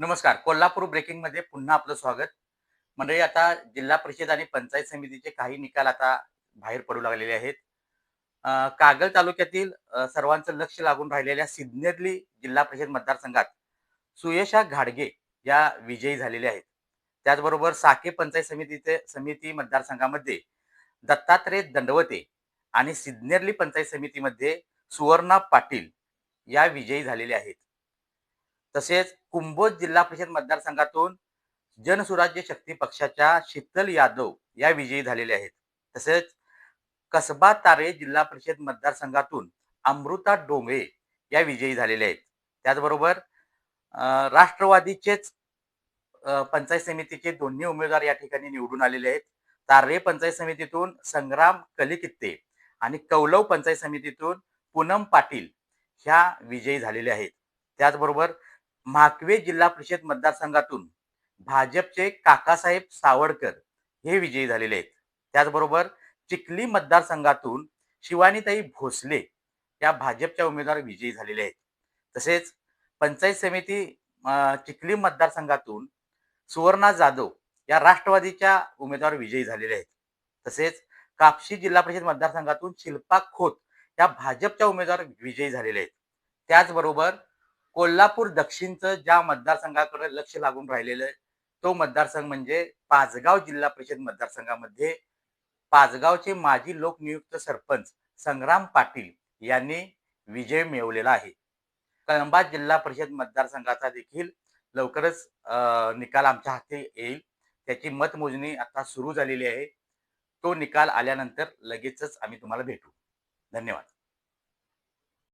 नमस्कार. कोल्हापूर ब्रेकिंगमध्ये पुन्हा आपलं स्वागत. मंडळी आता जिल्हा परिषद आणि पंचायत समितीचे काही निकाल आता बाहेर पडू लागलेले आहेत. कागल तालुक्यातील सर्वांचं लक्ष लागून राहिलेल्या सिद्नेरली जिल्हा परिषद मतदारसंघात सुयशा घाडगे या विजयी झालेल्या आहेत. त्याचबरोबर साके पंचायत समितीचे समिती मतदारसंघामध्ये दत्तात्रय दंडवते आणि सिद्नेरली पंचायत समितीमध्ये सुवर्णा पाटील या विजयी झालेल्या आहेत. तसेच कुंभोज जिल्हा परिषद मतदारसंघातून जनसुराज्य शक्ती पक्षाच्या शीतल यादव या विजयी झालेल्या आहेत. तसेच कसबा तारे जिल्हा परिषद मतदारसंघातून अमृता डोंगळे या विजयी झालेल्या आहेत. त्याचबरोबर राष्ट्रवादीचेच पंचायत समितीचे दोन्ही उमेदवार या ठिकाणी निवडून आलेले आहेत. तारे पंचायत समितीतून संग्राम कलिकित्ते आणि कौलव पंचायत समितीतून पूनम पाटील ह्या विजयी झालेल्या आहेत. त्याचबरोबर म्हाकवे जिल्हा परिषद मतदारसंघातून भाजपचे काकासाहेब सावडकर हे विजयी झालेले आहेत. त्याचबरोबर चिखली मतदारसंघातून शिवानीताई भोसले या भाजपच्या उमेदवार विजयी झालेले आहेत. तसेच पंचायत समिती चिखली मतदारसंघातून सुवर्णा जाधव या राष्ट्रवादीच्या उमेदवार विजयी झालेले आहेत. तसेच कापशी जिल्हा परिषद मतदारसंघातून शिल्पा खोत या भाजपच्या उमेदवार विजयी झालेले आहेत. त्याचबरोबर कोल्हापूर दक्षिणचं ज्या मतदारसंघाकडे लक्ष लागून राहिलेलं आहे, तो मतदारसंघ म्हणजे पाचगाव जिल्हा परिषद मतदारसंघामध्ये पाचगावचे माजी लोकनियुक्त सरपंच संग्राम पाटील यांनी विजय मिळवलेला आहे. कळंबा जिल्हा परिषद मतदारसंघाचा देखील लवकरच निकाल आमच्या हाती येईल. त्याची मतमोजणी आता सुरू झालेली आहे. तो निकाल आल्यानंतर लगेचच आम्ही तुम्हाला भेटू. धन्यवाद.